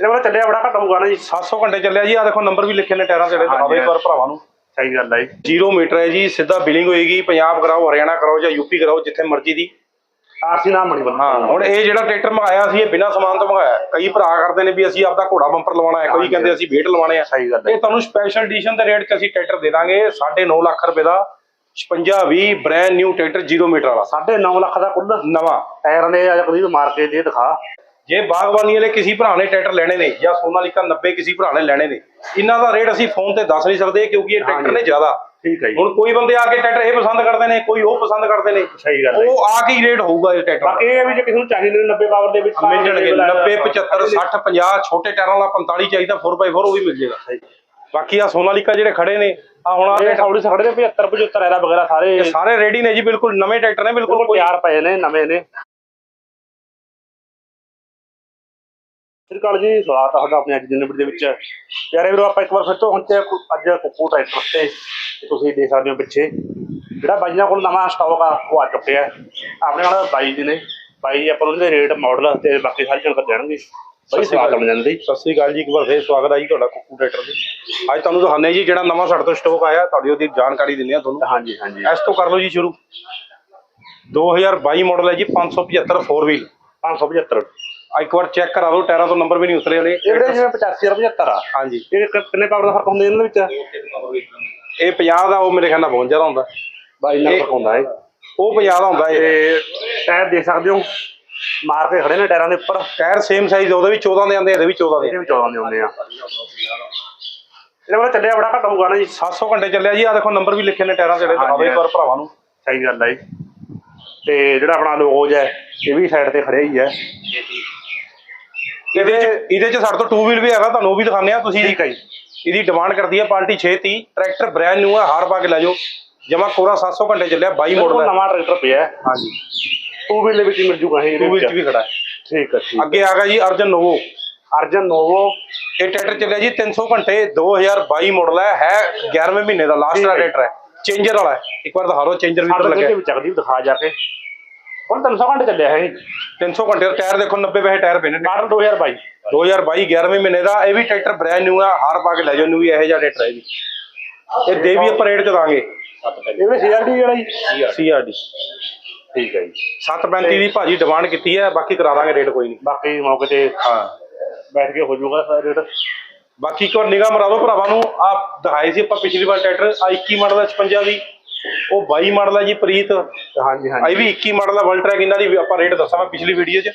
ਇਹਦੇ ਬਾਰੇ ਚੱਲਿਆ ਬੜਾ ਘੱਟ ਹੋਊਗਾ ਨਾ ਜੀ। 700 ਘੰਟੇ ਚੱਲਿਆ ਜੀ। ਆ ਦੇਖੋ ਨੰਬਰ ਵੀ ਲਿਖੇ ਨੇ ਟਾਇਰਾਂ ਦਿਖਾਵੇ ਹਾਂਜੀ। ਇੱਕ ਵਾਰ ਭਰਾਵਾਂ ਨੂੰ। ਸਹੀ ਗੱਲ ਹੈ ਜੀ। ਜ਼ੀਰੋ ਮੀਟਰ ਹੈ ਜੀ ਸਿੱਧਾ ਬਿਲਿੰਗ ਹੋਏਗੀ ਪੰਜਾਬ ਕਰਾਓ ਹਰਿਆਣਾ ਕਰਾਓ ਜਾਂ ਯੂਪੀ ਕਰਾਓ ਜਿੱਥੇ ਮਰਜ਼ੀ ਦੀ। ਆਰਸੀ ਨਾਮ ਬਣੀ ਬੰਦਾ ਹਾਂ ਹੁਣ ਇਹ ਜਿਹੜਾ ਟਰੈਕਟਰ ਮੰਗਾਇਆ ਸੀ ਇਹ ਬਿਨਾਂ ਸਮਾਨ ਤੋਂ ਮੰਗਾਇਆ। ਕਈ ਭਰਾ ਕਰਦੇ ਨੇ ਵੀ ਅਸੀਂ ਆਪਦਾ ਘੋੜਾ ਬੰਪਰ ਲਵਾਉਣਾ ਹੈ ਕੋਈ। ਕਹਿੰਦੇ ਅਸੀਂ ਵੇਟ ਲਵਾਉਣੇ ਆ। ਸਹੀ ਗੱਲ ਹੈ ਇਹ ਤੁਹਾਨੂੰ ਸਪੈਸ਼ਲ ਐਡੀਸ਼ਨ ਦੇ ਰੇਟ 'ਚ ਅਸੀਂ ਟਰੈਕਟਰ ਦੇ ਦਾਂਗੇ 9.5 ਲੱਖ ਰੁਪਏ ਦਾ 56 20 brand new tractor zero meter ਵਾਲਾ। 9.5 ਲੱਖ ਦਾ ਕੁੱਲ। ਨਵਾਂ। ਟਾਇਰਾਂ ਦੇ ਅੱਜ ਕਦੀ ਮਾਰ ਕੇ ਦੇ ਦਿਖਾ। ਜੇ ਬਾਗਬਾਨੀ ਵਾਲੇ ਕਿਸੇ ਭਰਾ ਨੇ ਟਰੈਕਟਰ ਲੈਣੇ ਨੇ ਜਾਂ ਸੋਨਾਲੀਕਾ 90 ਕਿਸੇ ਭਰਾ ਨੇ ਲੈਣੇ ਨੇ ਇਹਨਾਂ ਦਾ ਰੇਟ ਅਸੀਂ ਫੋਨ ਤੇ ਦੱਸ ਨਹੀਂ ਸਕਦੇ ਕਿਉਂਕਿ ਇਹ ਟਰੈਕਟਰ ਨੇ। ਜ਼ਿਆਦਾ ਠੀਕ ਹੈ ਜੀ ਹੁਣ ਕੋਈ ਬੰਦੇ ਆ ਕੇ ਟਰੈਕਟਰ ਇਹ ਪਸੰਦ ਕਰਦੇ ਨੇ ਕੋਈ ਉਹ ਪਸੰਦ ਕਰਦੇ ਨੇ ਸਹੀ ਗੱਲ ਹੈ ਉਹ ਆ ਕੇ ਹੀ ਰੇਟ ਹੋਊਗਾ ਇਹ ਟਰੈਕਟਰ ਇਹ ਵੀ ਜੇ ਕਿਸੇ ਨੂੰ ਚਾਹੀਦੇ ਨੇ 90 ਪਾਵਰ ਦੇ ਵਿੱਚ ਮਿਲ ਜਾਣਗੇ available 90 ਹੈ। 75 60 50 ਛੋਟੇ ਟਾਇਰਾਂ ਵਾਲਾ 45 ਚਾਹੀਦਾ 4x4 ਉਹ ਵੀ ਮਿਲ ਜਾਏਗਾ ਸਹੀ। ਬਾਕੀ ਆ ਸੋਨਾਲੀਕਾ ਜਿਹੜੇ ਖੜੇ ਨੇ ਆ ਹੁਣ ਆ ਥੋੜੀ ਸਖੜੇ ਦੇ 75 75 ਐਰਾ ਵਗੈਰਾ ਸਾਰੇ ਸਾਰੇ ਰੈਡੀ ਨੇ ਜੀ ਬਿਲਕੁਲ ਨਵੇਂ ਟਰੈਕਟਰ ਨੇ ਬਿਲਕੁਲ ਤਿਆਰ ਪਏ ਨੇ ਨਵੇਂ ਨੇ ਸ੍ਰੀਕਾਲ ਜੀ ਸਵਾਗਤ ਹੈ ਤੁਹਾਡਾ ਆਪਣੇ ਅੱਜ ਦੀ ਨਿਬੜ ਦੇ ਵਿੱਚ। ਪਿਆਰੇ ਵੀਰੋ ਆਪਾਂ ਇੱਕ ਵਾਰ ਫਿਰ ਤੋਂ ਹੁਣ ਤੇ ਅੱਜ ਕੁੱਕੂ ਟਰੈਕਟਰ ਤੇ ਤੁਸੀਂ ਦੇਖ ਸਕਦੇ ਹੋ ਪਿੱਛੇ ਜਿਹੜਾ ਬਾਈ ਜੀ ਕੋਲ ਨਵਾਂ ਸਟਾਕ ਆ ਉਹ ਆ ਚੁੱਕਿਆ। ਆਪਣੇ ਨਾਲ ਬਾਈ ਜੀ ਨੇ। ਬਾਈ ਜੀ ਆਪਾਂ ਨੂੰ ਉਹਦੇ ਰੇਟ ਮਾਡਲ ਤੇ ਬਾਕੀ ਸਾਰੀ ਜਾਣਕਾਰੀ ਦੇਣਗੇ। ਬਾਈ ਸਵਾਗਤ ਹੈ ਜਾਂਦੇ ਸਤਿ ਸ੍ਰੀ ਅਕਾਲ ਜੀ ਇੱਕ ਵਾਰ ਫੇਰ ਸਵਾਗਤ ਹੈ ਜੀ ਤੁਹਾਡਾ ਕੁੱਕੂ ਟਰੈਕਟਰ ਦੇ ਅੱਜ ਤੁਹਾਨੂੰ ਦਿਖਾਉਂਦੇ ਜੀ ਜਿਹੜਾ ਨਵਾਂ ਸਾਡੇ ਤੋਂ ਸਟਾਕ ਆਇਆ ਤੁਹਾਡੀ ਉਹਦੀ ਜਾਣਕਾਰੀ ਦਿੰਦੇ ਆ ਤੁਹਾਨੂੰ। ਹਾਂਜੀ ਹਾਂਜੀ। ਇਸ ਤੋਂ ਕਰ ਲਓ ਜੀ ਸ਼ੁਰੂ। 2022 ਮਾਡਲ ਹੈ ਜੀ 575 4 ਵੀਲ 575 ਇੱਕ ਵਾਰ ਚੈੱਕ ਕਰਾ ਲਓ ਟਾਇਰਾਂ ਤੋਂ ਨੰਬਰ ਵੀ ਨਹੀਂ ਉਤਰੇ ਹਲੇ। ਇਹ ਜਿਹੜੇ ਜਿਵੇਂ 85 75 ਆ। ਹਾਂਜੀ। ਇਹ ਕ- ਕਿੰਨੇ ਪਾਵਰ ਦਾ ਫ਼ਰਕ ਹੁੰਦਾ ਇਹਨਾਂ ਦੇ ਵਿੱਚ? ਇਹ 50 ਦਾ ਉਹ ਮੇਰੇ ਖਿਆਲ ਨਾਲ 52 ਦਾ ਹੁੰਦਾ। ਬਾਈ ਨਾਲ ਫ਼ਰਕ ਹੁੰਦਾ ਹੈ ਉਹ 50 ਦਾ ਹੁੰਦਾ ਇਹ। ਤੇ ਟਾਇਰ ਦੇਖ ਸਕਦੇ ਹੋ ਮਾਰ ਕੇ ਖੜੇ ਨੇ ਟਾਇਰਾਂ ਦੇ ਉੱਪਰ। ਟਾਇਰ ਸੇਮ ਸਾਈਜ਼ ਉਹਦੇ ਵੀ 14 ਦੇ ਆਉਂਦੇ ਇਹਦੇ ਵੀ 14 ਦੇ। ਇਹਦੇ ਵੀ 14 ਦੇ ਹੁੰਦੇ ਆ। ਇਹਦੇ ਬਾਰੇ ਚੱਲਿਆ ਬੜਾ ਘੱਟ ਹੋਊਗਾ ਨਾ ਜੀ। 700 ਘੰਟੇ ਚੱਲਿਆ ਜੀ ਆ ਦੇਖੋ ਨੰਬਰ ਵੀ ਲਿਖੇ ਨੇ ਟਾਇਰਾਂ ਤੇ ਦਿਖਾਵੇ ਇੱਕ ਵਾਰ ਭਰਾਵਾਂ ਨੂੰ। ਸਹੀ ਗੱਲ ਹੈ ਜੀ। ਤੇ ਜਿਹੜਾ ਆਪਣਾ ਲੋਗੋਜ ਹੈ ਇਹ ਵੀ ਸਾਈਡ ਤੇ ਖੜਿਆ ਹੀ ਹੈ। ਇਹਦੇ ਚ ਇਹਦੇ ਚ ਸਾਡੇ ਤੋਂ 2 ਵੀਲ ਵੀ ਹੈਗਾ ਤੁਹਾਨੂੰ ਉਹ ਵੀ ਦਿਖਾਉਂਦੇ ਆ ਤੁਸੀਂ ਠੀਕ ਹੈ ਜੀ। ਇਹਦੀ ਡਿਮਾਂਡ ਕਰਦੀ ਹੈ ਪਾਰਟੀ 630 ਟਰੈਕਟਰ ਬ੍ਰੈਂਡ ਨਿਊ ਹੈ ਹਾਰ ਪਾ ਕੇ ਲੈ ਜਾਓ। ਜਮਾ ਕੋਰਾ 700 ਘੰਟੇ ਚੱਲਿਆ 22 ਬਿਲਕੁਲ ਮਾਡਲ ਹੈ। ਨਵਾਂ ਟਰੈਕਟਰ ਪਿਆ ਹੈ। ਹਾਂਜੀ। ਟੂ ਵੀਲ ਦੇ ਵਿੱਚ ਮਿਲ ਜੂਗਾ ਇਹ 2 ਵੀਲ ਚ ਵੀ ਖੜਾ ਹੈ। ਠੀਕ ਹੈ ਠੀਕ ਅੱਗੇ ਆ ਗਿਆ ਜੀ ਅਰਜਨ ਨੋਵੋ ਅਰਜਨ ਨੋਵੋ ਇਹ ਟਰੈਕਟਰ ਚੱਲਿਆ ਜੀ 300 ਘੰਟੇ 2022 ਮਾਡਲ ਹੈ ਹੈ 11ਵੇਂ ਮਹੀਨੇ ਦਾ ਲਾਸਟ। ਟਰੈਕਟਰ ਹੈ। ਚੇਂਜਰ ਵਾਲਾ ਇੱਕ ਵਾਰ ਦਿਖਾ ਦਿਓ ਚੇਂਜਰ ਵੀ ਲੱਗਿਆ। ਚੱਕਦੀ ਦਿਖਾ ਜਾ ਕੇ। ਹੁਣ 300 ਘੰਟੇ ਚੱਲਿਆ ਹੈ 300 ਘੰਟੇ ਦਾ ਟਾਇਰ ਦੇਖੋ 90 ਪੈਸੇ ਟਾਇਰ ਪਏ ਨੇ। ਮਾਡਲ 2022 2022 11ਵੇਂ ਮਹੀਨੇ ਦਾ ਇਹ ਵੀ ਟਰੈਕਟਰ ਬ੍ਰੈਂਡ ਨਿਊ ਹੈ ਹਾਰ ਪਾ ਕੇ ਲੈ ਜਾਓ ਨੂੰ ਵੀ ਇਹੋ ਜਿਹਾ ਟਰੈਕਟਰ ਹੈ ਜੀ। ਇਹ ਦੇ ਵੀ ਆਪਾਂ ਰੇਟ ਚ ਦਾਂਗੇ ਇਹ ਵੀ ਸੀਆਰਡੀ ਜਿਹੜਾ ਜੀ। ਸੀਆਰਡੀ ਠੀਕ ਹੈ ਜੀ। 735 ਦੀ ਭਾਜੀ ਡਿਮਾਂਡ ਕੀਤੀ ਹੈ ਬਾਕੀ ਕਰਾ ਦਾਂਗੇ ਰੇਟ ਕੋਈ ਨਹੀਂ। ਬਾਕੀ ਮੌਕੇ ਤੇ ਹਾਂ। ਬੈਠ ਕੇ ਹੋ ਜਾਊਗਾ ਸਾਰਾ ਰੇਟ। ਬਾਕੀ ਵਾਰ ਨਿਗਾਹ ਮਰਾ ਭਰਾਵਾਂ ਨੂੰ। ਆ ਦਿਖਾਏ ਸੀ ਆਪਾਂ ਪਿਛਲੀ ਵਾਰ ਟਰੈਕਟਰ ਆ 21 ਮਾਡਲ ਹੈ 56 ਦੀ। ਉਹ 22 ਮਾਡਲ ਹੈ ਜੀ ਪ੍ਰੀਤ। ਹਾਂਜੀ ਹਾਂਜੀ। ਵੀ 21 ਮਾਡਲ ਦਾ ਵਰਲਡ ਟਰੈਕ ਇਹਨਾਂ ਦੀ ਆਪਾਂ ਰੇਟ ਦੱਸਾਂ ਮੈਂ ਪਿਛਲੀ ਵੀਡੀਓ 'ਚ।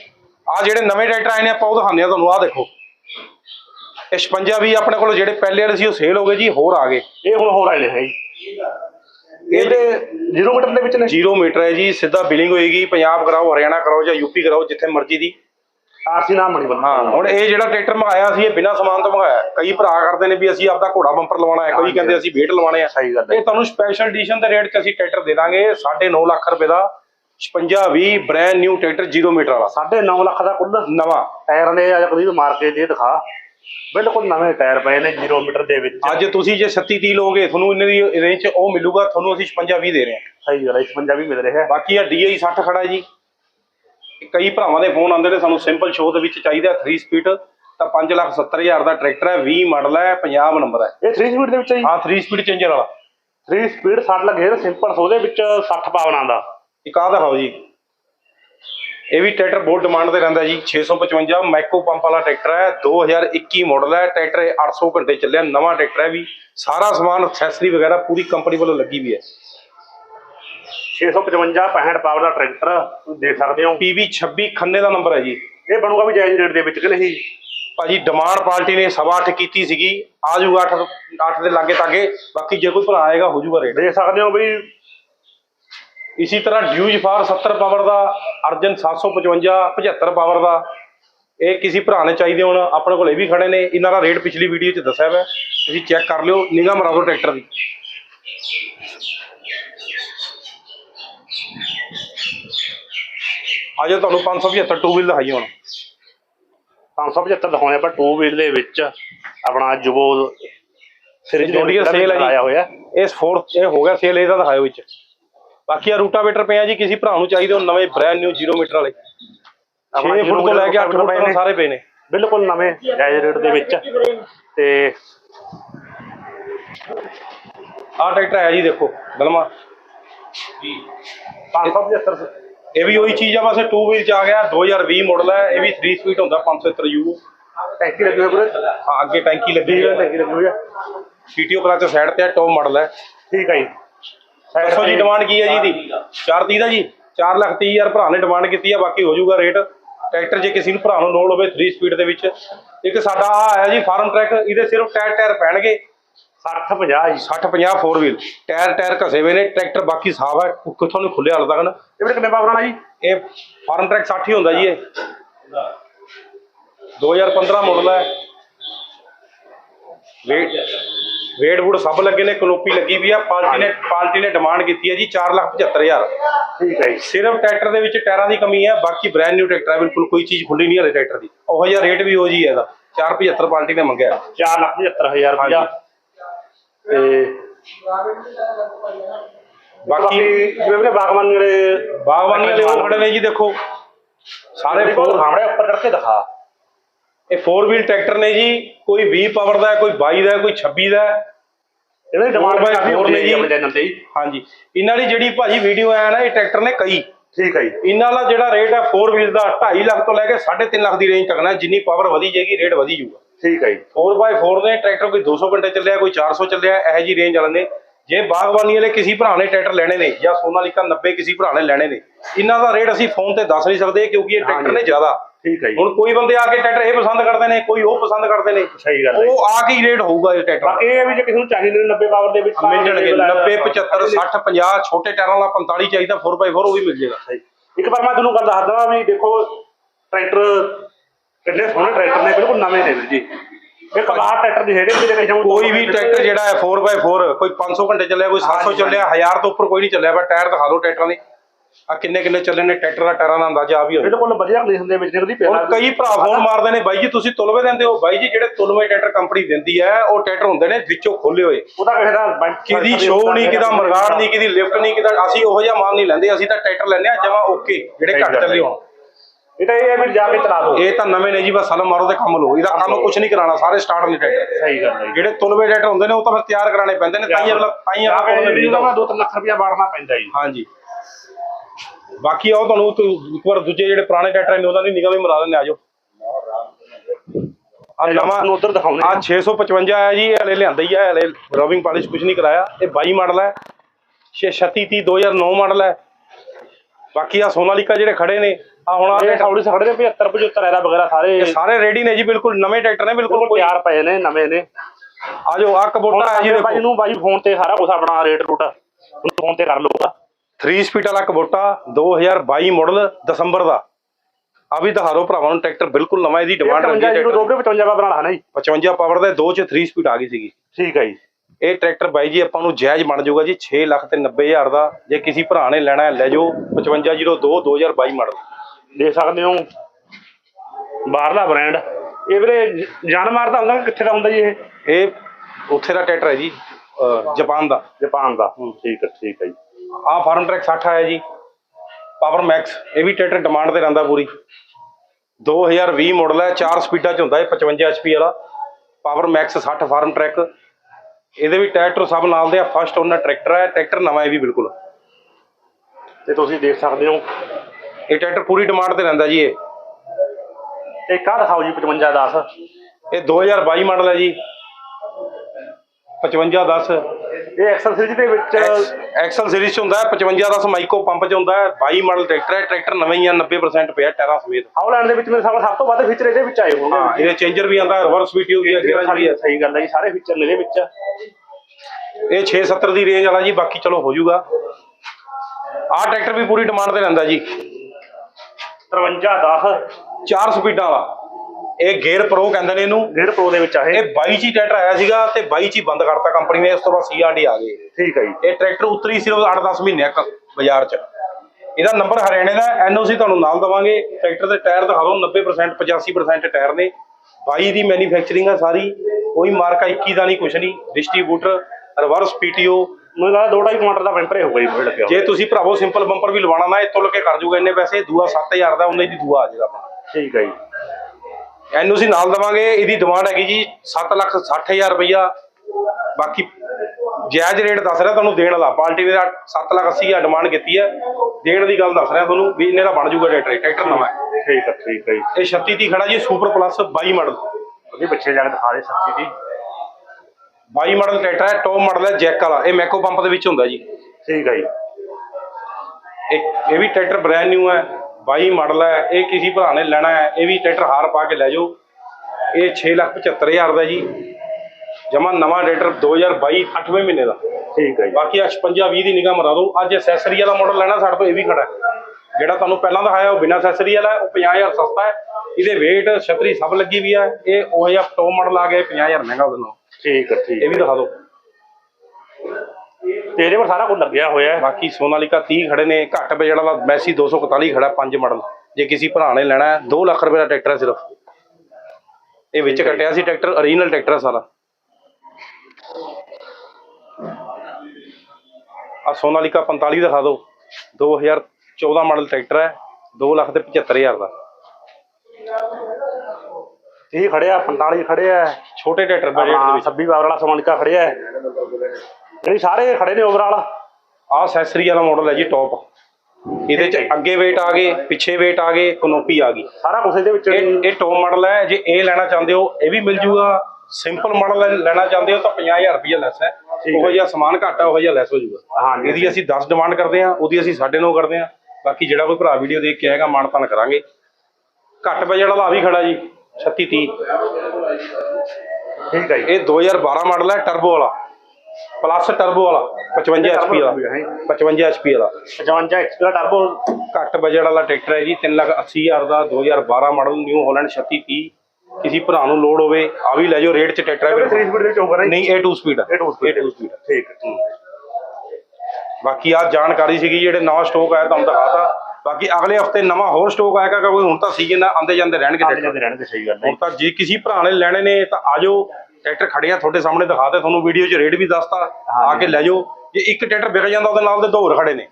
ਆ ਜਿਹੜੇ ਨਵੇਂ ਟਰੈਕਟਰ ਆਏ ਨੇ ਆਪਾਂ ਉਹ ਦਿਖਾਉਂਦੇ ਆ ਤੁਹਾਨੂੰ ਆ ਦੇਖੋ। ਇਹ 56 ਵੀ ਆਪਣੇ ਕੋਲ ਜਿਹੜੇ ਪਹਿਲੇ ਵਾਲੇ ਸੀ ਉਹ ਸੇਲ ਹੋ ਗਏ ਜੀ ਹੋਰ ਆ ਗਏ। ਇਹ ਹੁਣ ਹੋਰ ਆਏ ਨੇ ਜੀ। ਇਹਦੇ 0 ਮੀਟਰ ਦੇ ਵਿੱਚ ਨੇ? ਜ਼ੀਰੋ ਮੀਟਰ ਹੈ ਜੀ ਸਿੱਧਾ ਬਿਲਿੰਗ ਹੋਏਗੀ ਪੰਜਾਬ ਕਰਾਓ ਹਰਿਆਣਾ ਕਰਾਓ ਜਾਂ ਯੂਪੀ ਕਰਾਓ ਜਿੱਥੇ ਮਰਜ਼ੀ ਦੀ। ਆਰਸੀ ਨਾਮ ਬਣੀ ਬੰਦਾ। ਹਾਂ ਹੁਣ ਇਹ ਜਿਹੜਾ ਟਰੈਕਟਰ ਮੰਗਾਇਆ ਸੀ ਇਹ ਬਿਨਾਂ ਸਮਾਨ ਤੋਂ ਮੰਗਾਇਆ। ਕਈ ਭਰਾ ਕਰਦੇ ਨੇ ਵੀ ਅਸੀਂ ਆਪਦਾ ਘੋੜਾ ਬੰਪਰ ਲਵਾਉਣਾ ਹੈ ਕੋਈ। ਕਹਿੰਦੇ ਅਸੀਂ ਵੇਟ ਲਵਾਉਣੇ ਆ। ਸਹੀ ਗੱਲ ਹੈ। ਇਹ ਤੁਹਾਨੂੰ ਸਪੈਸ਼ਲ ਐਡੀਸ਼ਨ ਦੇ ਰੇਟ 'ਚ ਅਸੀਂ ਟਰੈਕਟਰ ਦੇ ਦਾਂਗੇ 9.5 ਲੱਖ ਰੁਪਏ ਦਾ 56 20 brand new tractor zero meter ਵਾਲਾ। 9.5 ਲੱਖ ਦਾ ਕੁੱਲ? ਨਵਾਂ। ਟਾਇਰਾਂ ਦੇ ਅੱਜ ਕਦੀ ਮਾਰ ਕੇ ਦੇ ਦਿਖਾ। ਬਿਲਕੁਲ ਨਵੇਂ ਟਾਇਰ ਪਏ ਨੇ 0 ਮੀਟਰ ਦੇ ਵਿੱਚ। ਅੱਜ ਤੁਸੀਂ ਜੇ 36 30 ਲੋਗੇ ਤੁਹਾਨੂੰ ਇਹਨਾਂ ਦੀ ਰੇਂਜ 'ਚ ਉਹ ਮਿਲੂਗਾ ਤੁਹਾਨੂੰ ਅਸੀਂ 56 20 ਦੇ ਰਹੇ ਹਾਂ। ਸਹੀ ਗੱਲ ਹੈ ਇਸ ਪੰਜਾਬੀ ਮਿਲ ਰਿਹਾ ਬਾਕੀ ਆ DI 60 ਖੜਾ ਜੀ। ਕਈ ਭਰਾਵਾਂ ਦੇ ਫੋਨ ਆਉਂਦੇ ਨੇ ਸਾਨੂੰ ਸਿੰਪਲ ਸ਼ੋਅ ਦੇ ਵਿੱਚ ਚਾਹੀਦਾ 3 ਸਪੀਡ ਤਾਂ 5 ਲੱਖ 70 ਹਜ਼ਾਰ ਦਾ ਟਰੈਕਟਰ ਹੈ 20 ਮਾਡਲ ਹੈ 50 ਨੰਬਰ ਹੈ। ਇਹ 3 ਸਪੀਡ ਦੇ ਵਿੱਚ ਹੈ ਜੀ? ਹਾਂ 3 ਸਪੀਡ ਚੇਂਜਰ ਵਾਲਾ। 3 ਸਪੀਡ 60 ਲੱਗੇ ਤੇ ਸਿੰਪਲ ਉਹਦੇ ਵਿੱਚ 60 ਪਾਵਨਾਂ ਦਾ। ਇੱਕ ਆਹ ਦਿਖਾਓ ਜੀ। ਇਹ ਵੀ ਟਰੈਕਟਰ ਬਹੁਤ ਡਿਮਾਂਡ ਤੇ ਰਹਿੰਦਾ ਜੀ 655 ਮਾਈਕੋ ਪੰਪ ਵਾਲਾ ਟਰੈਕਟਰ ਹੈ 2021 ਮਾਡਲ ਹੈ ਟਰੈਕਟਰ ਇਹ 800 ਘੰਟੇ ਚੱਲਿਆ ਨਵਾਂ ਟਰੈਕਟਰ ਹੈ ਵੀ ਸਾਰਾ ਸਮਾਨ ਐਕਸੈਸਰੀ ਵਗੈਰਾ ਪੂਰੀ ਕੰਪਨੀ ਵੱਲੋਂ ਲੱਗੀ ਵੀ ਹੈ। 655 65 ਪਾਵਰ ਦਾ ਟਰੈਕਟਰ ਤੁਸੀਂ ਦੇਖ ਸਕਦੇ ਹੋ। PV 26 ਖੰਨੇ ਦਾ ਨੰਬਰ ਹੈ ਜੀ। ਇਹ ਬਣੂਗਾ ਵੀ ਜਾਇਜ਼ ਰੇਟ ਦੇ ਵਿੱਚ ਕਿ ਨਹੀਂ? ਭਾਜੀ ਡਿਮਾਂਡ ਪਾਰਟੀ ਨੇ ਸਵਾ ਅੱਠ ਕੀਤੀ ਸੀਗੀ ਆ ਜੂਗਾ 8 8 ਦੇ ਲਾਗੇ ਤਾਗੇ ਬਾਕੀ ਜੇ ਕੋਈ ਭਰਾ ਆਏਗਾ ਹੋ ਜੂਗਾ ਰੇਟ ਦੇਖ ਸਕਦੇ ਹੋ ਵੀ ਇਸੇ ਤਰ੍ਹਾਂ ਡਿਊਜ ਫਾਰ 70 ਪਾਵਰ ਦਾ ਅਰਜਨ 755 75 ਪਾਵਰ ਦਾ ਇਹ ਕਿਸੇ ਭਰਾ ਨੇ ਚਾਹੀਦੇ ਹੋਣ ਆਪਣੇ ਕੋਲ ਇਹ ਵੀ ਖੜੇ ਨੇ ਇਹਨਾਂ ਦਾ ਰੇਟ ਪਿਛਲੀ ਵੀਡੀਓ 'ਚ ਦੱਸਿਆ ਹੋਇਆ ਤੁਸੀਂ ਚੈੱਕ ਕਰ ਲਿਓ ਨਿਗਾਹ ਮਰਾ ਦਿਓ ਟਰੈਕਟਰ ਦੀ। ਆਜੋ ਤੁਹਾਨੂੰ 575 ਟੂ ਵੀਲ ਦਿਖਾਈ ਹੁਣ। 575 ਦਿਖਾਉਣੇ ਆਪਾਂ 2 ਵੀਲ ਦੇ ਵਿੱਚ ਆਪਣਾ ਜੁਬੋ ਸਿਰਜ ਜੌਂਡੀਅਰ ਸੇਲ ਹੈ ਆਇਆ ਹੋਇਆ ਜੀ। ਇਸ 4 ਇਹ ਹੋ ਗਿਆ ਸੇਲ ਇਹਦਾ ਦਿਖਾਇਓ ਵਿੱਚ। ਬਾਕੀ ਆ ਰੂਟਾਵੇਟਰ ਪਿਆ ਜੀ ਕਿਸੇ ਭਰਾ ਨੂੰ ਚਾਹੀਦੇ ਹੋ ਨਵੇਂ ਬ੍ਰੈਂਡ ਨਿਊ 0 ਮੀਟਰ ਵਾਲੇ। 6 ਫੁੱਟ ਤੋਂ ਲੈ ਕੇ 8 ਫੁੱਟ ਤੱਕ ਸਾਰੇ ਪਏ ਨੇ। ਬਿਲਕੁਲ ਨਵੇਂ ਜਾਇਜ਼ ਰੇਟ ਦੇ ਵਿੱਚ। ਤੇ ਆਹ ਟਰੈਕਟਰ ਆਇਆ ਜੀ ਦੇਖੋ ਬਲਮਾ। 575 ਇਹ ਵੀ ਉਹੀ ਚੀਜ਼ ਆ ਬਸ 2 ਵੀਲ ਚ ਆ ਗਿਆ 2020 ਮਾਡਲ ਹੈ ਇਹ ਵੀ 3 ਸਪੀਡ ਹੁੰਦਾ 570 ਯੂ ਟੈਂਕੀ ਲੱਗੀ ਹੋਈ ਪੂਰੇ? ਹਾਂ ਅੱਗੇ ਟੈਂਕੀ ਲੱਗੀ ਡੀਜ਼ਲ ਹੈ ਟੈਂਕੀ ਲੱਗੀ ਹੋਈ ਹੈ ਪੀਟੀਓ ਕਲਚ ਸਾਈਡ ਤੇ ਟੌਪ ਮਾਡਲ ਹੈ ਠੀਕ ਹੈ ਜੀ। ਦੱਸੋ ਜੀ ਡਿਮਾਂਡ ਕੀ ਹੈ ਜੀ ਇਹਦੀ? 430 ਦਾ ਜੀ? 4 ਲੱਖ 30 ਹਜ਼ਾਰ ਭਰਾ ਨੇ ਡਿਮਾਂਡ ਕੀਤੀ ਆ ਬਾਕੀ ਹੋ ਜਾਊਗਾ ਰੇਟ ਟਰੈਕਟਰ ਜੇ ਕਿਸੇ ਨੂੰ ਭਰਾ ਨੂੰ ਲੋਡ ਹੋਵੇ 3 ਸਪੀਡ ਦੇ ਵਿੱਚ। ਇੱਕ ਸਾਡਾ ਆ ਆਇਆ ਜੀ ਫਾਰਮ ਟਰੈਕ ਇਹਦੇ ਸਿਰਫ ਟਾਇਰ ਟਾਇਰ ਪੈਣਗੇ। 60 50 ਜੀ। 60 50 4 ਵੀਲ ਟਾਇਰ ਟਾਇਰ ਘਸੇ ਹੋਏ ਨੇ ਟਰੈਕਟਰ ਬਾਕੀ ਸਾਫ਼ ਹੈ। ਕਿੱਥੋਂ ਨਹੀਂ ਖੁੱਲਿਆ ਹਾਲ ਤੱਕ ਨਾ? ਇਹ ਵੀਰੇ ਕਿੰਨੇ ਪਾਵਰ ਵਾਲਾ ਜੀ? ਇਹ ਫਾਰਮ ਟਰੈਕ 60 ਹੀ ਹੁੰਦਾ ਜੀ ਇਹ। 2015 ਮਾਡਲ ਹੈ। ਵੇਟ ਵੇਟ ਵੁੱਡ ਸਭ ਲੱਗੇ ਨੇ ਕਨੋਪੀ ਲੱਗੀ ਵੀ ਆ। ਪਾਲਟੀ ਨੇ ਪਾਲਟੀ ਨੇ ਡਿਮਾਂਡ ਕੀਤੀ ਹੈ ਜੀ 475000 ਠੀਕ ਹੈ ਜੀ। ਸਿਰਫ ਟਰੈਕਟਰ ਦੇ ਵਿੱਚ ਟਾਇਰਾਂ ਦੀ ਕਮੀ ਹੈ ਬਾਕੀ ਬ੍ਰਾਂਡ ਨਿਊ ਟਰੈਕਟਰ ਹੈ ਬਿਲਕੁਲ ਕੋਈ ਚੀਜ਼ ਖੁੱਲੀ ਨਹੀਂ ਹਲੇ ਟਰੈਕਟਰ ਦੀ। ਉਹੋ ਜਿਹਾ ਰੇਟ ਵੀ ਹੋ ਜੀ ਇਹਦਾ 475 ਪਾਲਟੀ ਨੇ ਮੰਗਿਆ। 4 ਲੱਖ 75000 ਰੁਪਇਆ। ਤੇ ਬਾਕੀ ਜਿਵੇਂ ਵੀਰੇ ਬਾਗਵਾਨ ਜਿਹੜੇ ਬਾਗਬਾਨੀ ਵਾਲੇ ਉਹ ਖੜੇ ਨੇ ਜੀ ਦੇਖੋ। ਸਾਰੇ ਸਾਹਮਣੇ ਉੱਪਰ ਦਿਖਾ। ਇਹ 4 ਵੀਲ ਟਰੈਕਟਰ ਨੇ ਜੀ ਕੋਈ 20 ਪਾਵਰ ਦਾ ਕੋਈ 22 ਦਾ ਕੋਈ 26 ਦਾ ਹੈ। ਇਹਨਾਂ ਦੀ ਡਿਮਾਂਡ Four by ਕਾਫੀ four ਹੁੰਦੀ ਨੇ ਹੈ ਜੀ। ਜੀ। ਆਪਣੇ ਚੈਨਲ ਤੇ ਜੀ ਹਾਂਜੀ। ਇਹਨਾਂ ਦੀ ਜਿਹੜੀ ਭਾਜੀ ਵੀਡੀਓ ਆਇਆ ਨਾ ਇਹ ਟਰੈਕਟਰ ਨੇ ਕਈ ਠੀਕ ਹੈ ਜੀ। ਇਹਨਾਂ ਦਾ ਜਿਹੜਾ ਰੇਟ ਹੈ 4 ਵੀਲ ਦਾ 2.5 ਲੱਖ ਤੋਂ ਲੈ ਕੇ 3.5 ਲੱਖ ਦੀ ਰੇਂਜ ਤੱਕ ਨਾ ਜਿੰਨੀ ਪਾਵਰ ਵਧੀ ਜਾਏਗੀ ਰੇਟ ਵਧੀ ਜਾਊਗਾ। ਠੀਕ ਹੈ ਜੀ। 4x4 ਦੇ ਟਰੈਕਟਰ ਕੋਈ 200 ਘੰਟੇ ਚੱਲਿਆ ਕੋਈ 400 ਚੱਲਿਆ ਇਹੋ ਜੀ ਰੇਂਜ ਵਾਲੇ ਨੇ। ਜੇ ਬਾਗਬਾਨੀ ਵਾਲੇ ਕਿਸੇ ਭਰਾ ਨੇ ਟਰੈਕਟਰ ਲੈਣੇ ਨੇ ਜਾਂ ਸੋਨਾਲੀਕਾ 90 ਕਿਸੇ ਭਰਾ ਨੇ ਲੈਣੇ ਨੇ ਇਹਨਾਂ ਦਾ ਰੇਟ ਅਸੀਂ ਫੋਨ ਤੇ ਦੱਸ ਨਹੀਂ ਸਕਦੇ ਕਿਉਂਕਿ ਇਹ ਟਰੈਕਟਰ ਨੇ। ਜ਼ਿਆਦਾ। ਠੀਕ ਹੈ ਜੀ ਹੁਣ ਕੋਈ ਬੰਦੇ ਆ ਕੇ ਟਰੈਕਟਰ ਇਹ ਪਸੰਦ ਕਰਦੇ ਨੇ ਕੋਈ ਉਹ ਪਸੰਦ ਕਰਦੇ ਨੇ ਸਹੀ ਗੱਲ ਹੈ। ਉਹ ਆ ਕੇ ਹੀ ਰੇਟ ਹੋਊਗਾ ਇਹ ਟਰੈਕਟਰ ਦਾ ਇਹ ਹੈ ਵੀ ਜੇ ਕਿਸੇ ਨੂੰ ਚਾਹੀਦੇ ਨੇ 90 ਪਾਵਰ ਦੇ ਵਿੱਚ ਤਾਂ ਮਿਲ ਜਾਣਗੇ available 90 ਹੈ। 75 60 50 ਛੋਟੇ ਟਾਇਰਾਂ ਵਾਲਾ 45 ਚਾਹੀਦਾ 4x4 ਉਹ ਵੀ ਮਿਲ ਜਾਏਗਾ ਸਹੀ। ਇੱਕ ਵਾਰ ਮੈਂ ਤੁਹਾਨੂੰ ਗੱਲ ਦੱਸਦਾ ਵੀ ਦੇਖੋ ਟਰੈਕਟਰ ਕਿੰਨੇ ਸੋਹਣੇ ਟਰੈਕਟਰ ਨੇ ਬਿਲਕੁਲ ਨਵੇਂ ਨੇ ਜੀ ਇਹ ਕਬਾੜ ਟਰੈਕਟਰ ਨਹੀਂ ਹੈਗੇ ਜਿਹੜੇ ਕੋਈ ਵੀ ਟਰੈਕਟਰ ਜਿਹੜਾ ਹੈ 4x4 ਕੋਈ 500 ਘੰਟੇ ਚੱਲਿਆ ਕੋਈ 700 ਹਾਂਜੀ, ਚੱਲਿਆ 1000 ਤੋਂ ਉੱਪਰ ਕੋਈ ਨਹੀਂ ਚੱਲਿਆ ਪਰ ਟਾਇਰ ਦਿਖਾ ਦਿਓ ਟਰੈਕਟਰਾਂ ਦੇ ਆ ਕਿੰਨੇ ਕਿੰਨੇ ਚੱਲੇ ਨੇ ਟਰੈਕਟਰ ਦਾ ਟਾਇਰਾਂ ਦਾ ਅੰਦਾਜ਼ਾ ਆ ਵੀ ਹੋਵੇ। ਬਿਲਕੁਲ ਵਧੀਆ ਕੰਡੀਸ਼ਨ ਦੇ ਵਿੱਚ ਨਿਕਲਦੀ ਹੁਣ ਕਈ ਭਰਾ ਫੋਨ ਮਾਰਦੇ ਨੇ ਬਾਈ ਜੀ ਤੁਸੀਂ ਤੁਲਵੇ ਦਿੰਦੇ ਹੋ ਬਾਈ ਜੀ ਜਿਹੜੇ ਤੁਲਵੇ ਟਰੈਕਟਰ ਕੰਪਨੀ ਦਿੰਦੀ ਹੈ ਉਹ ਟਰੈਕਟਰ ਹੁੰਦੇ ਨੇ ਵਿੱਚੋਂ ਖੋਲੇ ਹੋਏ। ਉਹਦਾ ਕਿਸੇ ਦਾ ਬੈਂਕ ਕਿਹਦੀ ਸ਼ੋ ਨਹੀਂ ਕਿਹਦਾ ਮਰਗਾੜ ਨਹੀਂ ਕਿਹਦੀ ਲਿਫਟ ਨਹੀਂ ਕਿਹਦਾ ਅਸੀਂ ਉਹੋ ਜਿਹਾ ਮਾਲ ਨਹੀਂ ਲੈਂਦੇ ਅਸੀਂ ਤਾਂ ਟਰੈਕਟਰ ਲੈਂਦੇ ਆ ਜਮਾ ਓਕੇ ਜਿਹੜੇ ਘੱਟ ਚੱਲੇ। ਹੋਣ। ਇਹ ਤਾਂ ਇਹ ਵੀ ਜਾ ਕੇ ਚਲਾ ਦੋ। ਇਹ ਤਾਂ ਨਵੇਂ ਨੇ ਜੀ ਬਸ ਸਲਮ ਮਾਰੋ ਤੇ ਕੰਮ ਲਓ ਇਹਦਾ ਕੰਮ ਕੁਝ ਨਹੀਂ ਕਰਾਉਣਾ ਸਾਰੇ ਸਟਾਰਟ ਨੇ ਟਰੈਕਟਰ ਸਹੀ ਗੱਲ ਹੈ। ਜਿਹੜੇ ਤੁਲਵੇ ਟਰੈਕਟਰ ਹੁੰਦੇ ਨੇ ਉਹ ਤਾਂ ਫਿਰ ਤਿਆਰ ਕਰਾਣੇ ਪੈਂਦੇ ਨੇ ਤਾਂ ਹੀ ਅਗਲਾ ਤਾਂ ਹੀ ਵੀਡੀਓ ਦਾ ਮਿਲਦਾ। 2 ਲੱਖ ਰੁਪਇਆ ਵਾੜਨਾ ਪੈਂਦਾ ਜੀ। ਹਾਂਜੀ। ਬਾਕੀ ਆਓ ਤੁਹਾਨੂੰ ਇੱਕ ਇੱਕ ਵਾਰ ਦੂਜੇ ਜਿਹੜੇ ਪੁਰਾਣੇ ਟਰੈਕਟਰ ਨੇ ਉਹਨਾਂ ਦੀ ਨਿਗਾਹ ਵੀ ਮਰਾ ਲੈਣੇ ਆਜੋ। ਆ ਨਵਾਂ ਤੁਹਾਨੂੰ ਉੱਧਰ ਦਿਖਾਉਂਦੇ ਆ। 655 ਆਇਆ ਜੀ ਇਹ ਹਲੇ ਲਿਆਂਦਾ ਹੀ ਹੈ ਹਲੇ ਰੋਬਿੰਗ ਪਾਲਿਸ਼ ਕੁਝ ਨਹੀਂ ਕਰਾਇਆ। ਇਹ 22 ਮਾਡਲ ਹੈ। 3630 2009 ਮਾਡਲ ਹੈ। ਬਾਕੀ ਆ ਸੋਨਾਲੀਕਾ ਜਿਹੜੇ ਖੜੇ ਨੇ ਆ ਹੁਣ ਆ ਸਾਊਡੀ ਸਾਡੇ ਦੇ 75 75 ਐਰਾ ਵਗੈਰਾ ਸਾਰੇ। ਸਾਰੇ ਰੈਡੀ ਨੇ ਜੀ ਬਿਲਕੁਲ ਨਵੇਂ ਟਰੈਕਟਰ ਨੇ ਬਿਲਕੁਲ ਤਿਆਰ ਪਏ ਨੇ ਨਵੇਂ ਨੇ। ਆ ਜੋ ਆ ਕਬੋਟਾ ਹੈ ਜੀ ਬਾਈ ਦੇਖੋ। ਨੂੰ ਬਾਈ ਫੋਨ ਤੇ ਸਾਰਾ ਕੁਝ ਆਪਣਾ ਰੇਟ ਰੂਟ ਫੋਨ ਤੇ ਕਰ ਲਊਗਾ। 3 ਸਪੀਡ ਵਾਲਾ ਕਬੋਟਾ 2022 ਮਾਡਲ ਦਸੰਬਰ ਦਾ। ਆ ਵੀ ਦਿਖਾ ਦਿਓ ਭਰਾਵਾਂ ਨੂੰ ਟਰੈਕਟਰ ਬਿਲਕੁਲ ਨਵਾਂ ਇਹਦੀ ਡਿਮਾਂਡ ਲੱਗੀ 55 ਹੈ ਜੀਰੋ 55 ਦਾ ਬਣਾਣਾ ਹੈ ਨਾ ਜੀ 55 ਪਾਵਰ ਦਾ 2 ਚ 3 ਸਪੀਡ ਆ ਗਈ ਸੀਗੀ। ਠੀਕ ਹੈ ਜੀ। ਇਹ ਟਰੈਕਟਰ ਬਾਈ ਜੀ ਆਪਾਂ ਨੂੰ ਜਾਇਜ਼ ਬਣ ਜਾਊਗਾ ਜੀ 6 ਲੱਖ ਤੇ 90 ਹਜ਼ਾਰ ਦਾ। ਜੇ ਕਿਸੇ ਭਰਾ ਨੇ ਲੈਣਾ ਹੈ ਲੈ ਜਾਓ 5502 2022 ਮਾਡਲ ਦੇਖ ਸਕਦੇ ਹੋ ਬਾਹਰਲਾ ਬ੍ਰਾਂਡ ਇਹ ਵੀਰੇ ਜਾਨ ਮਾਰਦਾ ਹੁੰਦਾ ਕਿੱਥੇ ਦਾ ਹੁੰਦਾ ਜੀ ਇਹ? ਇਹ ਉੱਥੇ ਦਾ ਟਰੈਕਟਰ ਹੈ ਜੀ ਜਾਪਾਨ ਦਾ। ਜਾਪਾਨ ਦਾ। ਠੀਕ ਹੈ ਠੀਕ ਹੈ ਜੀ। ਆਹ ਫਾਰਮ ਟਰੈਕ 60 ਆਇਆ ਜੀ ਪਾਵਰ ਮੈਕਸ ਇਹ ਵੀ ਟਰੈਕਟਰ ਡਿਮਾਂਡ ਤੇ ਰਹਿੰਦਾ ਪੂਰੀ। 2020 ਮਾਡਲ ਹੈ 4 ਸਪੀਡਾਂ ਚ ਹੁੰਦਾ ਹੈ 55 HP ਵਾਲਾ। Power max 60 Farmtrac. ਇਹਦੇ ਵੀ ਟਰੈਕਟਰ ਸਭ ਨਾਲ ਦੇ ਆ ਫਸਟ ਓਨਰ ਟਰੈਕਟਰ ਹੈ ਟਰੈਕਟਰ ਨਵਾਂ ਹੈ ਵੀ ਬਿਲਕੁਲ। ਤੇ ਤੁਸੀਂ ਦੇਖ ਸਕਦੇ ਹੋ। ਇਹ ਟਰੈਕਟਰ ਪੂਰੀ ਡਿਮਾਂਡ ਤੇ ਰਹਿੰਦਾ ਜੀ ਇਹ। ਤੇ ਕਾ ਦਿਖਾਓ ਜੀ 55 10 ਇਹ 2022 ਮਾਡਲ ਹੈ ਜੀ। 5510 ਇਹ ਐਕਸਲ ਸੀਰੀਜ਼ ਦੇ ਵਿੱਚ ਐਕਸਲ ਸੀਰੀਜ਼ ਚ ਹੁੰਦਾ ਹੈ 5510 ਮਾਈਕੋ ਪੰਪ ਚ ਹੁੰਦਾ ਹੈ 22 ਮਾਡਲ ਟਰੈਕਟਰ ਹੈ ਟਰੈਕਟਰ ਨਵਾਂ ਹੀ ਆ 90% ਪਿਆ ਟਾਇਰਾਂ ਸਮੇਤ। ਹਾਊਲੈਂਡ ਦੇ ਵਿੱਚ ਮੇਰੇ ਨਾਲ ਸਭ ਤੋਂ ਵੱਧ ਫੀਚਰ ਇਹਦੇ ਵਿੱਚ ਆਏ ਹੋਣਗੇ। ਹਾਂ ਇਹਦੇ ਚੇਂਜਰ ਵੀ ਆਂਦਾ ਰਿਵਰਸ ਵੀ ਹੈ gear ਵੀ ਸਹੀ ਗੱਲ ਹੈ ਜੀ ਸਾਰੇ ਫੀਚਰ ਨੇ ਇਹਦੇ ਵਿੱਚ। ਇਹ 670 ਦੀ ਰੇਂਜ ਵਾਲਾ ਜੀ ਬਾਕੀ ਚਲੋ ਹੋ ਜਾਊਗਾ। ਆਹ ਟਰੈਕਟਰ ਵੀ ਪੂਰੀ ਡਿਮਾਂਡ ਤੇ ਰਹਿੰਦਾ ਜੀ। 53 10 4 ਸਪੀਡਾਂ ਵਾਲਾ। ਇਹ ਗੇਅਰ ਪ੍ਰੋ ਕਹਿੰਦੇ ਨੇ ਇਹਨੂੰ। ਗੇਅਰ ਪ੍ਰੋ ਦੇ ਵਿੱਚ ਆ ਇਹ। ਇਹ 22 ਚ ਹੀ ਟਰੈਕਟਰ ਆਇਆ ਸੀਗਾ ਤੇ 22 ਚ ਹੀ ਬੰਦ ਕਰਤਾ ਕੰਪਨੀ ਨੇ ਇਸ ਤੋਂ ਬਾਅਦ ਸੀਆਰਡੀ ਆ ਗਏ। ਠੀਕ ਹੈ ਜੀ। ਇਹ ਟਰੈਕਟਰ ਉਤਰੀ ਸਿਰਫ 8-10 ਮਹੀਨੇ ਕ ਬਾਜ਼ਾਰ 'ਚ। ਇਹਦਾ ਨੰਬਰ ਹਰਿਆਣੇ ਦਾ ਐਨਓਸੀ ਤੁਹਾਨੂੰ ਨਾਲ ਦਵਾਂਗੇ। ਟਰੈਕਟਰ ਦੇ ਟਾਇਰ ਦਿਖਾ ਦਿਓ 90% 85% ਟਾਇਰ ਨੇ। 22 ਦੀ ਮੈਨੂਫੈਕਚਰਿੰਗ ਆ ਸਾਰੀ ਕੋਈ ਮਾਰਕਾ 21 ਦਾ ਨਹੀਂ ਕੁਛ ਨਹੀਂ। ਡਿਸਟ੍ਰੀਬਿਊਟਰ ਰਿਵਰਸ ਪੀਟੀਓ ਮੈਨੂੰ ਲੱਗਦਾ ਦੋ ਢਾਈ ਕੁਆਂਟਲ ਦਾ ਵੈਂਪਰ ਹੋਊਗਾ ਜੀ ਮੇਰੇ ਲੱਗਿਆ ਜੇ ਤੁਸੀਂ ਭਰਾਵੋ ਸਿੰਪਲ ਬੰਪਰ ਵੀ ਲਵਾਉਣਾ ਨਾ ਇਹ ਤੁੱਲ ਕੇ ਕਰ ਜੂਗਾ ਇੰਨੇ ਪੈਸੇ ਦੂਆ 7000 ਦਾ ਉਹਨੇ ਦੀ ਦੂਆ ਆ ਜਾਏਗਾ ਆਪਣਾ। ਠੀਕ ਹੈ ਜੀ। ਐਨਓਸੀ ਨਾਲ ਦਵਾਂਗੇ ਇਹਦੀ ਡਿਮਾਂਡ ਹੈਗੀ ਜੀ 7 ਲੱਖ 60000 ਰੁਪਈਆ। ਬਾਕੀ ਜਾਇਜ਼ ਰੇਟ ਦੱਸ ਰਿਹਾ ਤੁਹਾਨੂੰ ਦੇਣ ਵਾਲਾ ਪਾਰਟੀ ਨੇ 7 ਲੱਖ 80 ਹਜ਼ਾਰ ਡਿਮਾਂਡ ਕੀਤੀ ਹੈ। ਦੇਣ ਦੀ ਗੱਲ ਦੱਸ ਰਿਹਾ ਤੁਹਾਨੂੰ ਵੀ ਇੰਨੇ ਦਾ ਬਣ ਜਾਊਗਾ ਟਰੈਕਟਰ ਟਰੈਕਟਰ ਨਵਾਂ ਹੈ। ਠੀਕ ਹੈ ਠੀਕ ਹੈ ਇਹ 36 ਦੀ ਖੜਾ ਜੀ ਸੁਪਰ ਪਲੱਸ 22 ਮਾਡਲ ਉਹਦੇ ਪਿੱਛੇ ਜਾ ਕੇ ਦਿਖਾ ਦੇ ਸੱਚੀ ਦੀ 22 ਮਾਡਲ ਟਰੈਕਟਰ ਹੈ ਟੌਪ ਮਾਡਲ ਹੈ ਜੈਕ ਵਾਲਾ। ਇਹ ਮੈਕੋ ਪੰਪ ਦੇ ਵਿੱਚ ਹੁੰਦਾ ਜੀ। ਠੀਕ ਹੈ ਜੀ। ਇਹ ਇਹ ਵੀ ਟਰੈਕਟਰ ਬ੍ਰੈਂਡ ਨਿਊ ਹੈ। 22 ਮਾਡਲ ਹੈ ਇਹ ਕਿਸੇ ਭਰਾ ਨੇ ਲੈਣਾ ਹੈ ਇਹ ਵੀ ਟਰੈਕਟਰ ਹਾਰ ਪਾ ਕੇ ਲੈ ਜਾਓ। ਇਹ 675000 ਦਾ ਜੀ। ਜਮਾ ਨਵਾਂ ਟਰੈਕਟਰ 2022 8ਵੇਂ ਮਹੀਨੇ ਦਾ। ਠੀਕ ਹੈ ਜੀ। ਬਾਕੀ ਆ 56 20 ਦੀ ਨਿਗਾਹ ਮਰਾ ਦਿਓ। ਅੱਜ ਐਸੈਸਰੀ ਵਾਲਾ ਮਾਡਲ ਲੈਣਾ ਸਾਡੇ ਤੋਂ ਇਹ ਵੀ ਖੜਾ ਹੈ। ਜਿਹੜਾ ਤੁਹਾਨੂੰ ਪਹਿਲਾਂ ਦਿਖਾਇਆ ਉਹ ਬਿਨਾਂ ਐਸੈਸਰੀ ਵਾਲਾ ਉਹ 50000 ਸਸਤਾ ਹੈ। ਇਹਦੇ weight ਛਤਰੀ ਸਭ ਲੱਗੀ ਵੀ ਹੈ। ਇਹ ਉਹ ਜਿਹਾ ਟੌਪ ਮਾਡਲ ਆ ਗਿਆ ਇਹ 50000 ਮਹਿੰਗਾ ਉਹਦੇ ਨਾਲੋਂ। ਠੀਕ ਹੈ ਠੀਕ ਇਹ ਵੀ ਦਿਖਾ ਦਿਓ। ਤੇ ਇਹਦੇ ਪਰ ਸਾਰਾ ਕੁਝ ਲੱਗਿਆ ਹੋਇਆ ਹੈ। ਬਾਕੀ ਸੋਨਾਲੀਕਾ 30 ਖੜੇ ਨੇ ਘੱਟ ਬਜਟ ਵਾਲਾ ਮੈਸੀ 241 ਖੜਾ ਪੰਜ ਮਾਡਲ। ਜੇ ਕਿਸੇ ਭਰਾ ਨੇ ਲੈਣਾ ਹੈ 2 ਲੱਖ ਰੁਪਏ ਦਾ ਟਰੈਕਟਰ ਹੈ ਸਿਰਫ। ਇਹ ਵਿੱਚ ਕੱਟਿਆ ਸੀ ਟਰੈਕਟਰ ਓਰੀਜਨਲ ਟਰੈਕਟਰ ਹੈ ਸਾਰਾ। ਆ ਸੋਨਾਲੀਕਾ 45 ਦਿਖਾ ਦਿਓ। 2014 ਮਾਡਲ ਟਰੈਕਟਰ ਹੈ 2 ਲੱਖ ਤੇ 75000 ਦਾ। 30 ਖੜਿਆ 45 ਖੜਿਆ ਛੋਟੇ ਟਰੈਕਟਰ ਬਜਟ ਦੇ ਵਿੱਚ। 26 ਪਾਵਰ ਵਾਲਾ ਸੋਨਾਲੀਕਾ ਖੜਿਆ ਹੈ ਜਿਹੜੀ ਸਾਰੇ ਖੜੇ ਨੇ ਓਵਰਆਲ ਆ ਸੈਸਰੀ ਵਾਲਾ ਮਾਡਲ ਹੈ ਜੀ ਟੌਪ ਇਹਦੇ ਚ ਅੱਗੇ weight ਆ ਗਏ ਪਿੱਛੇ weight ਆ ਗਏ ਕਨੋਪੀ ਆ ਗਈ। ਸਾਰਾ ਕੁਝ ਇਹਦੇ ਵਿੱਚ ਇਹ ਇਹ ਟੌਪ ਮਾਡਲ ਹੈ ਜੇ ਇਹ ਲੈਣਾ ਚਾਹੁੰਦੇ ਹੋ ਇਹ ਵੀ ਮਿਲ ਜੂਗਾ। ਸਿੰਪਲ ਮਾਡਲ ਲੈਣਾ ਚਾਹੁੰਦੇ ਹੋ ਤਾਂ 50000 ਰੁਪਏ ਲੈਸ ਹੈ। ਉਹ ਜਿਹਾ ਸਮਾਨ ਘੱਟ ਹੈ ਉਹ ਜਿਹਾ ਲੈਸ ਹੋ ਜੂਗਾ। ਹਾਂਜੀ। ਇਹਦੀ ਅਸੀਂ 10 ਡਿਮਾਂਡ ਕਰਦੇ ਹਾਂ ਉਹਦੀ ਅਸੀਂ 9.5 ਕਰਦੇ ਹਾਂ। ਬਾਕੀ ਜਿਹੜਾ ਕੋਈ ਭਰਾ ਵੀਡੀਓ ਦੇਖ ਕੇ ਆਏਗਾ ਮਾਣ ਤਾਨ ਕਰਾਂਗੇ। ਘੱਟ ਬਜਟ ਵਾਲਾ ਵੀ ਖੜਾ ਜੀ 36 30 ਠੀਕ ਹੈ ਇਹ 2012 ਮਾਡਲ ਹੈ ਟਰਬੋ ਵਾਲਾ। ਪਲੱਸ ਟਰਬੋ ਵਾਲਾ 55 HP ਵਾਲਾ। 55 HP ਵਾਲਾ। 55 ਐਕਸਟਰਾ ਟਰਬੋ ਘੱਟ ਬਜਟ ਵਾਲਾ ਟਰੈਕਟਰ ਹੈ ਜੀ 3 ਲੱਖ 80 ਹਜ਼ਾਰ ਦਾ 2012 ਮਾਡਲ ਨਿਊ ਹਾਲੈਂਡ 36 30 ਕਿਸੇ ਭਰਾ ਨੂੰ ਲੋਡ ਹੋਵੇ ਆ ਵੀ ਲੈ ਜਾਓ ਰੇਟ ਚ ਟਰੈਕਟਰ ਹੈ ਇਹਦੇ ਬਿਲਕੁਲ। 3 ਸਪੀਡ ਦੇ ਵਿੱਚ ਹੋਊਗਾ? ਨਹੀਂ ਇਹ 2 ਸਪੀਡ ਹੈ। ਇਹ two speed ਇਹ 2 ਸਪੀਡ ਹੈ। ਠੀਕ ਬਾਕੀ ਆ ਜਾਣਕਾਰੀ ਸੀਗੀ ਜਿਹੜੇ ਨਵਾਂ ਸਟਾਕ ਆਇਆ ਤੁਹਾਨੂੰ ਦਿਖਾਤਾ। ਬਾਕੀ ਅਗਲੇ ਹਫ਼ਤੇ ਨਵਾਂ ਹੋਰ ਸਟਾਕ ਆਏਗਾ ਕੋਈ ਹੁਣ ਤਾਂ ਸੀਜ਼ਨ ਆਂਦੇ ਜਾਂਦੇ ਰਹਿਣਗੇ ਟਰੈਕਟਰ ਜਾਂਦੇ ਰਹਿਣਗੇ ਸਹੀ ਗੱਲ ਹੈ। ਹੁਣ ਤਾਂ ਜੇ ਕਿਸੇ ਭਰਾ ਨੇ ਲੈਣੇ ਨੇ ਤਾਂ ਆ ਜਾਓ। ਟਰੈਕਟਰ ਖੜੇ ਆ ਤੁਹਾਡੇ ਸਾਹਮਣੇ ਦਿਖਾਤੇ ਤੁਹਾਨੂੰ ਵੀਡੀਓ 'ਚ ਰੇਟ ਵੀ ਦੱਸਤਾ। ਆ ਕੇ ਲੈ ਜਾਓ। ਜੇ ਇੱਕ ਟਰੈਕਟਰ ਵਿਕ ਜਾਂਦਾ ਉਹਦੇ ਨਾਲ ਤੇ ਦੋ ਹੋਰ ਖੜੇ ਨੇ।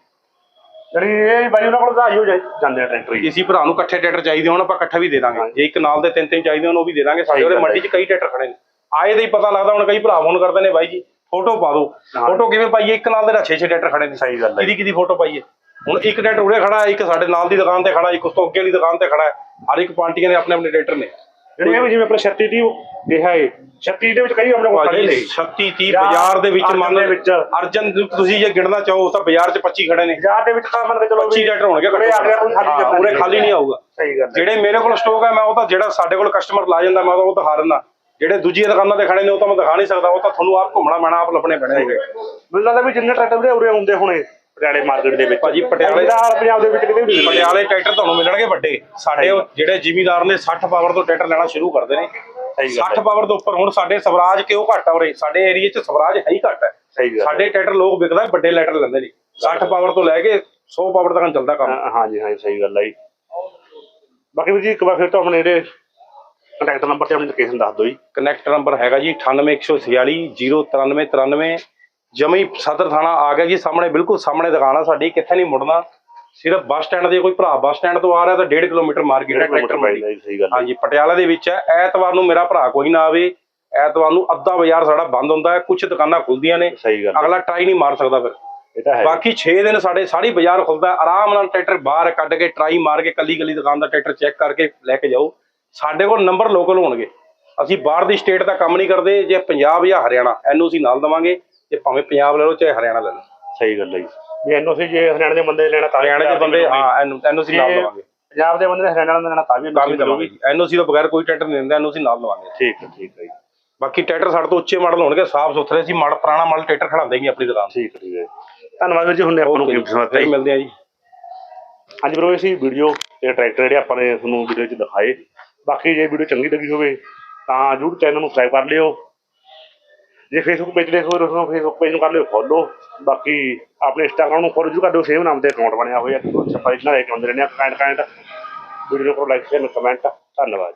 ਜਿਹੜੀ ਇਹ ਬਾਈ ਉਹਨਾਂ ਕੋਲ ਤਾਂ ਆਈਓ ਜਾ- ਜਾਂਦੇ ਆ ਟਰੈਕਟਰ ਜੀ ਕਿਸੇ ਭਰਾ ਨੂੰ ਇਕੱਠੇ ਟਰੈਕਟਰ ਚਾਹੀਦੇ ਹੋਣ ਆਪਾਂ ਇਕੱਠਾ ਵੀ ਦੇ ਦਾਂਗੇ। ਜੇ ਇੱਕ ਨਾਲ ਦੇ ਤਿੰਨ ਤਿੰਨ ਚਾਹੀਦੇ ਹੋਣ ਉਹ ਵੀ ਦੇ ਦਾਂਗੇ। ਸਾਡੇ ਹੈ। ਮੰਡੀ 'ਚ ਕਈ ਟਰੈਕਟਰ ਖੜੇ ਨੇ। ਆਏ ਦਾ ਹੀ ਪਤਾ ਲੱਗਦਾ ਹੁਣ ਕਈ ਭਰਾ ਫੋਨ ਕਰਦੇ ਨੇ ਬਾਈ ਜੀ ਫੋਟੋ ਪਾ ਦਿਓ। ਹਾਂ। ਫੋਟੋ ਕਿਵੇਂ ਪਾਈਏ? ਇੱਕ ਨਾਲ ਦੇ ਨਾਲ 6-6 ਟਰੈਕਟਰ ਖੜੇ ਨੇ। ਸਹੀ ਗੱਲ ਹੈ। ਕਿਹਦੀ ਕਿਹਦੀ ਫੋਟੋ ਪਾਈਏ? ਹੁਣ ਇੱਕ ਟਰੈਕਟਰ ਉਰੇ ਖੜਾ ਹੈ, ਇੱਕ ਸਾਡੇ ਨਾਲ ਦੀ ਦੁਕਾਨ ਤੇ ਖੜਾ ਇੱਕ ਉਸ ਤੋਂ ਅੱਗੇ ਵਾਲੀ ਦੁਕਾਨ ਤੇ ਖੜਾ ਹੈ ਹਰ ਇੱਕ ਪਾਰਟੀਆਂ ਦੇ ਆਪਣੇ ਆਪਣੇ ਟਰੈਕਟਰ ਨੇ। ਜਿਹੜੀ ਇਹ ਵੀ ਜਿਵੇਂ ਆਪਣਾ 36 ਦੀ ਕਿਹਾ ਹੈ 36 ਦੇ ਵਿੱਚ ਕਈ ਆਪਣੇ ਕੋਲ ਖੜੇ ਨੇ 36 30 ਜਾਂ ਬਾਜ਼ਾਰ ਦੇ ਵਿੱਚ ਮੰਨ ਦੇ ਵਿੱਚ। ਅਰਜਨ ਤੁਸੀਂ ਜੇ ਗਿਣਨਾ ਚਾਹੋ ਤਾਂ ਬਾਜ਼ਾਰ 'ਚ 25 ਖੜੇ ਨੇ। ਬਾਜ਼ਾਰ ਦੇ ਵਿੱਚ ਤਾਂ ਮੰਨ ਕੇ ਚਲੋ 25 ਟਰੈਕਟਰ ਹੋਣਗੇ ਆ ਗਿਆ ਕੋਈ ਖਾਲੀ ਨਹੀਂ। ਖਾਲੀ ਨਹੀਂ ਆਊਗਾ। ਸਹੀ ਗੱਲ ਜਿਹੜੇ ਮੇਰੇ ਕੋਲ ਸਟਾਕ ਹੈ ਮੈਂ ਉਹ ਤਾਂ ਜਿਹੜਾ ਸਾਡੇ ਕੋਲ ਕਸਟਮਰ ਲਾ ਜਾਂਦਾ ਮੈਂ ਤਾਂ ਉਹ ਦਿਖਾ ਦਿੰਦਾ। ਜਿਹੜੇ ਦੂਜੀਆਂ ਦੁਕਾਨਾਂ ਤੇ ਖੜੇ ਨੇ ਉਹ ਤਾਂ ਮੈਂ ਦਿਖਾ ਨਹੀਂ ਸਕਦਾ। ਉਹ ਤਾਂ ਤੁਹਾਨੂੰ ਆਪ ਘੁੰਮਣਾ ਪੈਣਾ ਆਪ ਲੱਭਣੇ ਪੈਣਗੇ ਮੈਨੂੰ ਲੱਗਦਾ ਵੀ ਜਿੰਨੇ ਟਰੈਕਟਰ ਵੀਰੇ ਉਰੇ ਹੁੰਦੇ ਹੋਣੇ ਪਟਿਆਲੇ ਮਾਰਕੀਟ ਦੇ ਵਿੱਚ। ਭਾਜੀ, ਪਟਿਆਲੇ- ਪੰਜਾਬ ਪੰਜਾਬ ਦੇ ਵਿੱਚ ਕਿਤੇ ਵੀ ਨਹੀਂ। ਪਟਿਆਲੇ ਟਰੈਕਟਰ ਤੁਹਾਨੂੰ ਮਿਲਣਗੇ ਵੱਡੇ। ਸਾਡੇ ਉਹ ਜਿਹੜੇ ਜ਼ਿਮੀਦਾਰ ਨੇ 60 ਪਾਵਰ ਤੋਂ ਟਰੈਕਟਰ ਲੈਣਾ ਸ਼ੁਰੂ ਕਰਦੇ ਨੇ। ਸਹੀ ਗੱਲ 60 ਪਾਵਰ ਤੋਂ ਉੱਪਰ ਹੁਣ ਸਾਡੇ ਸਵਰਾਜ ਕਿਉਂ ਘੱਟ ਆ ਉਰੇ? ਸਾਡੇ ਏਰੀਆ 'ਚ ਸਵਰਾਜ ਹੈ ਹੀ ਘੱਟ ਹੈ। ਸਹੀ ਗੱਲ ਹੈ। ਸਾਡੇ ਟਰੈਕਟਰ ਲੋਕ ਵਿਕਦਾ ਵੱਡੇ ਲੈਟਰ ਲੈਂਦੇ ਨੇ। 60 ਪਾਵਰ ਤੋਂ ਲੈ ਕੇ 100 ਪਾਵਰ ਤੱਕ ਚੱਲਦਾ ਕੰਮ। ਹਾਂਜੀ ਹਾਂਜੀ ਸਹੀ ਗੱਲ ਹੈ ਜੀ। ਬਾਕੀ ਵੀਰ ਜੀ ਇੱਕ ਵਾਰ ਫਿਰ ਤੋਂ ਆਪਣੇ ਜਿਹੜੇ ਕੰਟੈਕਟ ਨੰਬਰ ਤੇ ਆਪਣੀ ਲੋਕੇਸ਼ਨ ਦੱਸ ਦਿਓ ਜੀ। ਕਨੈਕਟ ਨੰਬਰ ਹੈਗਾ ਜੀ 98146 09393 ਜਮਈ ਸਦਰ ਥਾਣਾ ਆ ਗਿਆ ਜੀ ਸਾਹਮਣੇ ਬਿਲਕੁਲ ਸਾਹਮਣੇ ਦੁਕਾਨ ਆ ਸਾਡੀ ਕਿੱਥੇ ਨਹੀਂ ਮੁੜਨਾ। ਸਿਰਫ ਬੱਸ ਸਟੈਂਡ ਦੇ ਕੋਈ ਭਰਾ ਬੱਸ ਸਟੈਂਡ ਤੋਂ ਆ ਰਿਹਾ ਤਾਂ 1.5 ਕਿਲੋਮੀਟਰ ਮਾਰਕੀਟ ਹੈ ਟਰੈਕਟਰ ਮੰਡੀ ਜੀ ਸਹੀ ਗੱਲ ਹੈ। ਹਾਂਜੀ ਪਟਿਆਲਾ ਦੇ ਵਿੱਚ ਹੈ। ਐਤਵਾਰ ਨੂੰ ਮੇਰਾ ਭਰਾ ਕੋਈ ਨਾ ਆਵੇ। ਐਤਵਾਰ ਨੂੰ ਅੱਧਾ ਬਾਜ਼ਾਰ ਸਾਡਾ ਬੰਦ ਹੁੰਦਾ ਹੈ ਕੁਝ ਦੁਕਾਨਾਂ ਖੁੱਲਦੀਆਂ ਨੇ। ਸਹੀ। ਅਗਲਾ ਟਰਾਈ ਨਹੀਂ ਮਾਰ ਸਕਦਾ ਫਿਰ। ਇਹ ਤਾਂ ਹੈ। ਬਾਕੀ 6 ਦਿਨ ਸਾਡੇ ਸਾਰੀ ਬਾਜ਼ਾਰ ਖੁੱਲਦਾ ਹੈ। ਆਰਾਮ ਨਾਲ ਟਰੈਕਟਰ ਬਾਹਰ ਕੱਢ ਕੇ ਟਰਾਈ ਮਾਰ ਕੇ ਕੱਲੀ ਕੱਲੀ ਦੁਕਾਨ ਦਾ ਟਰੈਕਟਰ ਚੈੱਕ ਕਰਕੇ ਲੈ ਕੇ ਜਾਓ। ਸਾਡੇ ਕੋਲ ਨੰਬਰ ਲੋਕਲ ਹੋਣਗੇ। ਅਸੀਂ ਬਾਹਰ ਦੀ ਸਟੇਟ ਦਾ ਕੰਮ ਨਹੀਂ ਕਰਦੇ। ਜੇ ਪੰਜਾਬ ਜਾਂ ਹਰਿਆਣਾ ਐਨਓਸੀ ਨਾਲ ਦਵਾਂਗੇ। ਜੇ ਭਾਵੇਂ ਪੰਜਾਬ ਲੈ ਲਓ ਚਾਹੇ ਹਰਿਆਣਾ ਲੈ ਲਓ। ਸਹੀ ਗੱਲ ਹੈ ਜੀ। ਜੇ ਐਨਓਸੀ ਜੇ ਹਰਿਆਣਾ ਦੇ ਬੰਦੇ ਲੈਣਾ ਤਾਂ ਹਰਿਆਣੇ ਦੇ ਬੰਦੇ ਹਾਂ ਐਨਓਸੀ ਨਾਲ ਜੇ ਦਵਾਂਗੇ ਪੰਜਾਬ ਦੇ ਬੰਦੇ ਨੇ ਹਰਿਆਣਾ ਦਾ ਲੈਣਾ ਤਾਂ ਵੀ NOC ਦਵਾਂਗੇ ਐਨਓਸੀ ਤੋਂ ਬਗੈਰ ਕੋਈ ਟਰੈਕਟਰ ਨਹੀਂ ਦਿੰਦਾ ਐਨਓਸੀ ਨਾਲ ਦਵਾਂਗੇ ਠੀਕ ਹੈ ਠੀਕ ਹੈ ਜੀ। ਬਾਕੀ ਟਰੈਕਟਰ ਸਾਡੇ ਤੋਂ ਉੱਚੇ ਮਾਡਲ ਹੋਣਗੇ ਸਾਫ਼ ਸੁਥਰੇ ਸੀ ਮਾਡਲ ਪੁਰਾਣਾ ਮਾਡਲ ਟਰੈਕਟਰ ਖੜਾਉਂਦੇ ਹੀ ਆਪਣੀ ਦੁਕਾਨ ਠੀਕ ਠੀਕ ਹੈ ਧੰਨਵਾਦ ਵੀਰ ਜੀ ਹੁਣ ਆਪਾਂ ਨੂੰ ਗਿਫਟ ਤੇ ਸਮਝਦੇ ਮਿਲਦੇ ਆ ਜੀ। ਹਾਂਜੀ ਬਰੋ ਅਸੀਂ ਵੀਡੀਓ ਤੇ ਟਰੈਕਟਰ ਜਿਹੜੇ ਆਪਾਂ ਨੇ ਤੁਹਾਨੂੰ ਵੀਡੀਓ 'ਚ ਦਿਖਾਏ। ਬਾਕੀ ਜੇ ਵੀਡੀਓ ਚੰਗੀ ਲੱਗੀ ਹੋਵੇ ਤਾਂ YouTube ਚੈਨਲ ਨੂੰ ਸਬਸਕ੍ਰਾਈਬ ਕਰ ਲਿਓ। ਜੇ ਫੇਸਬੁੱਕ ਪੇਜ ਦੇਖੋ ਤਾਂ ਉਸਨੂੰ ਫੇਸਬੁੱਕ ਪੇਜ ਨੂੰ ਕਰ ਲਿਓ ਫੋਲੋ ਬਾਕੀ ਆਪਣੇ Instagram ਨੂੰ ਫੋਲੋ ਜੂ ਕਰ ਦਿਓ ਸੇਮ ਨਾਮ ਤੇ ਅਕਾਊਂਟ ਬਣਿਆ ਹੋਇਆ। ਛੱਪਾ ਇਤਨਾ ਦੇ ਕੇ ਆਉਂਦੇ ਰਹਿੰਦੇ ਆ ਕਾਇੰਟ ਵੀਡੀਓ ਨੂੰ ਕਰੋ ਲਾਈਕ ਸ਼ੇਅਰ ਕਮੈਂਟ ਧੰਨਵਾਦ।